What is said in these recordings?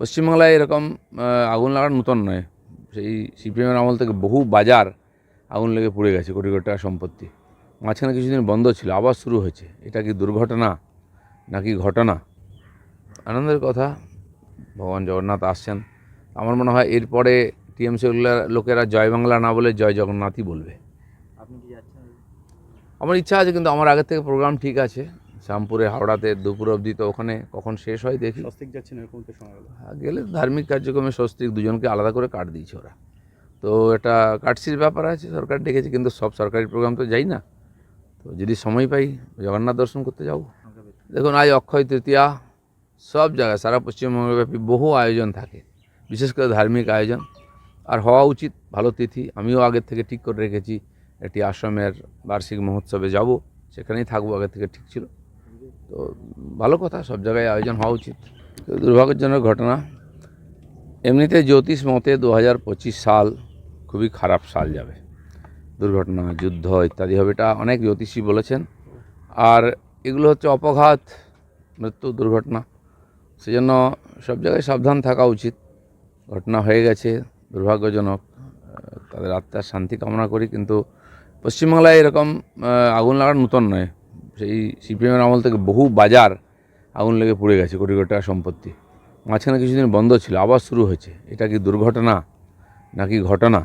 পশ্চিমবাংলায় এরকম আগুন লাগার নূতন নয়। সেই সিপিএমের আমল থেকে বহু বাজার আগুন লেগে পুড়ে গেছে কোটি কোটি টাকা সম্পত্তি। মাঝখানে কিছুদিন বন্ধ ছিল আবার শুরু হয়েছে। এটা কি দুর্ঘটনা নাকি ঘটনা? আনন্দের কথা ভগবান জগন্নাথ আসছেন। আমার মনে হয় এরপরে টিএমসি লোকেরা জয় বাংলা না বলে জয় জগন্নাথই বলবে। আপনি কি যাচ্ছেন? আমার ইচ্ছা আছে কিন্তু আমার আগের থেকে প্রোগ্রাম ঠিক আছে। শ্যামপুরে হাওড়াতে দুপুর অবধি তো ওখানে কখন শেষ হয় দেখি। স্বস্তিক যাচ্ছেন এরকম তো গেল হ্যাঁ, গেলে ধার্মিক কার্যক্রমে স্বস্তিক দুজনকে আলাদা করে কাট দিয়েছে ওরা। তো এটা কাটসির ব্যাপার আছে সরকার ডেকেছে কিন্তু সব সরকারি প্রোগ্রাম তো যাই না। তো যদি সময় পাই জগন্নাথ দর্শন করতে যাব। দেখুন আজ অক্ষয় তৃতীয়া সব জায়গায় সারা পশ্চিমবঙ্গব্যাপী বহু আয়োজন থাকে বিশেষ করে ধার্মিক আয়োজন। আর হওয়া উচিত ভালো তিথি আমিও আগের থেকে ঠিক করে রেখেছি একটি আশ্রমের বার্ষিক মহোৎসবে যাব সেখানেই থাকব আগের থেকে ঠিক ছিল। তো ভালো কথা, সব জায়গায় আয়োজন হওয়া উচিত। দুর্ভাগ্যজনক ঘটনা, এমনিতে জ্যোতিষ মতে দু হাজার পঁচিশ সাল খুবই খারাপ সাল যাবে। দুর্ঘটনা, যুদ্ধ ইত্যাদি হবে, এটা অনেক জ্যোতিষী বলেছেন। আর এগুলো হচ্ছে অপঘাত, মৃত্যু, দুর্ঘটনা। সেজন্য সব জায়গায় সাবধান থাকা উচিত। ঘটনা হয়ে গেছে, দুর্ভাগ্যজনক, তাদের আত্মার শান্তি কামনা করি, কিন্তু পশ্চিমবাংলায় এরকম আগুন লাগার নূতন নয়। সেই সিপিএমের আমল থেকে বহু বাজার আগুন লেগে পড়ে গেছে, কোটি কোটি টাকা সম্পত্তি। মাঝখানে কিছুদিন বন্ধ ছিল, আবার শুরু হয়েছে। এটা কি দুর্ঘটনা নাকি ঘটনা?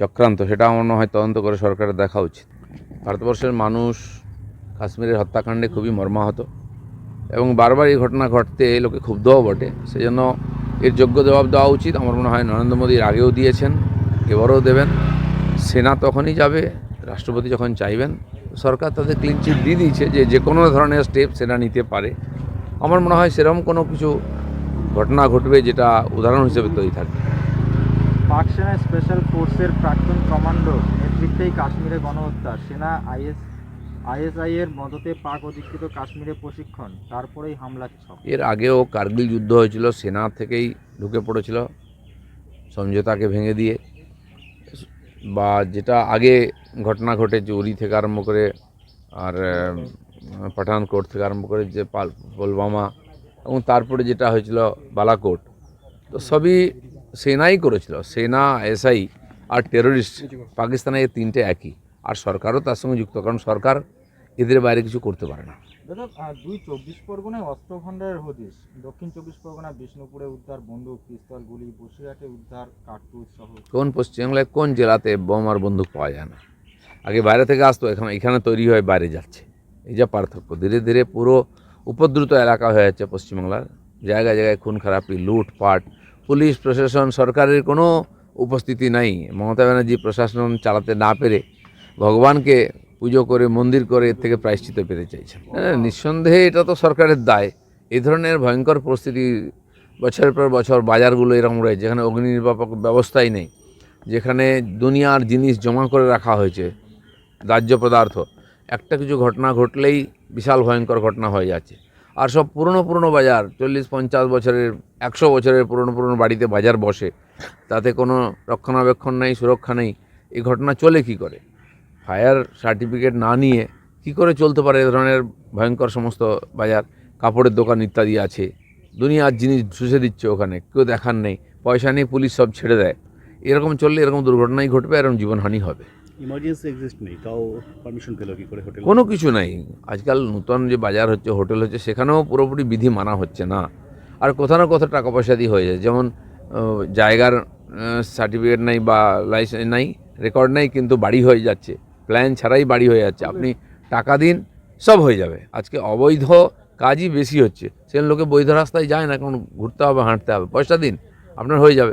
চক্রান্ত, সেটা আমার মনে হয় তদন্ত করে সরকারের দেখা উচিত। ভারতবর্ষের মানুষ কাশ্মীরের হত্যাকাণ্ডে খুবই মর্মাহত এবং বারবার এই ঘটনা ঘটতে লোকে ক্ষুব্ধও বটে। সেজন্য এর যোগ্য জবাব দেওয়া উচিত। আমার মনে হয় নরেন্দ্র মোদীর আগেও দিয়েছেন, এবারও দেবেন। সেনা তখনই যাবে, রাষ্ট্রপতি যখন চাইবেন সরকার তাদের ক্লিন চিট দিয়ে দিয়েছে যে যে কোনো ধরনের স্টেপ সেনা নিতে পারে। আমার মনে হয় সেরকম কোনো কিছু ঘটনা ঘটবে যেটা উদাহরণ হিসেবে তৈরি থাকবে। পাক সেনা স্পেশাল ফোর্সের প্রাক্তন কমান্ডো নেতৃত্বেই কাশ্মীরে গণহত্যা সেনা আইএস আইএসআই এর মদতে পাক অধিকৃত কাশ্মীরে প্রশিক্ষণ তারপরেই হামলা এর আগেও কার্গিল যুদ্ধ হয়েছিল সেনা থেকেই ঢুকে পড়েছিল সমঝোতাকে ভেঙে দিয়ে। বা যেটা আগে ঘটনা ঘটেছে উরি থেকে আরম্ভ করে আর পাঠানকোট। থেকে আরম্ভ করে যে পাল পুলওয়ামা এবং তারপরে যেটা হয়েছিল বালাকোট তো সবই সেনাই করেছিল সেনা এসআই আর টেরোরিস্ট পাকিস্তানে এই তিনটে একই আর সরকারও তার সঙ্গে যুক্ত কারণ সরকার এদের বাইরে কিছু করতে পারে না। দাদা দুই চব্বিশ পরগনায় অস্ত্র হদিশ। দক্ষিণ চব্বিশ পরগনা বিষ্ণুপুরে উদ্ধার বন্দুক, পিস্তল, গুলি, বসিরহাটে উদ্ধার, কার্তুজ সহ কোন পশ্চিমবাংলায় কোন জেলাতে বোম আর বন্দুক পাওয়া যায় না? আগে বাইরে থেকে আসতো, এখানে এখানে তৈরি হয়ে বাইরে যাচ্ছে। এই যা পার্থক্য। ধীরে ধীরে পুরো উপদ্রুত এলাকা হয়ে যাচ্ছে পশ্চিমবাংলার। জায়গায় জায়গায় খুন খারাপি লুটপাট পুলিশ, প্রশাসন, সরকারের কোনো উপস্থিতি নাই। মমতা ব্যানার্জি প্রশাসন চালাতে না পেরে ভগবানকে পুজো করে, মন্দির করে এর থেকে প্রায়শ্চিত পেতে চাইছেন। হ্যাঁ নিঃসন্দেহে এটা তো সরকারের দায়। এই ধরনের ভয়ঙ্কর পরিস্থিতি বছরের পর বছর বাজারগুলো এরকম রয়েছে, যেখানে অগ্নি নির্বাপক ব্যবস্থাই নেই, যেখানে দুনিয়ার জিনিস জমা করে রাখা হয়েছে, দাহ্য পদার্থ। একটা কিছু ঘটনা ঘটলেই বিশাল ভয়ঙ্কর ঘটনা হয়ে যাচ্ছে। আর সব পুরনো পুরনো বাজার, চল্লিশ পঞ্চাশ বছরের, একশো বছরের পুরনো পুরনো বাড়িতে বাজার বসে, তাতে কোনো রক্ষণাবেক্ষণ নেই, সুরক্ষা নেই, এই ঘটনা চলে কি করে? ফায়ার সার্টিফিকেট না নিয়ে কি করে চলতে পারে এ ধরনের ভয়ঙ্কর সমস্ত বাজার? কাপড়ের দোকান ইত্যাদি আছে। দুনিয়ার জিনিস শুষে দিচ্ছে ওখানে কেউ দেখার নেই। পয়সা নেই পুলিশ সব ছেড়ে দেয়। এরকম চললে এরকম দুর্ঘটনাই ঘটবে এরকম জীবনহানি হবে। ইমার্জেন্সি এক্সিস্ট নেই তাও পারমিশন পেল কি করে হোটেল কোনো কিছু নাই। আজকাল নতুন যে বাজার হচ্ছে হোটেল হচ্ছে সেখানেও পুরোপুরি বিধি মানা হচ্ছে না। আর কোথাও না কোথাও টাকা পয়সা দিয়ে হয়ে যায়। যেমন জায়গার সার্টিফিকেট নাই বা লাইসেন্স নাই রেকর্ড নাই কিন্তু বাড়ি হয়ে যাচ্ছে। প্ল্যান ছাড়াই বাড়ি হয়ে যাচ্ছে। আপনি টাকা দিন, সব হয়ে যাবে। আজকে অবৈধ কাজই বেশি হচ্ছে। সেখানে লোকে বৈধ রাস্তায় যায় না, কারণ ঘুরতে হবে, হাঁটতে হবে, পয়সা দিন, আপনার হয়ে যাবে।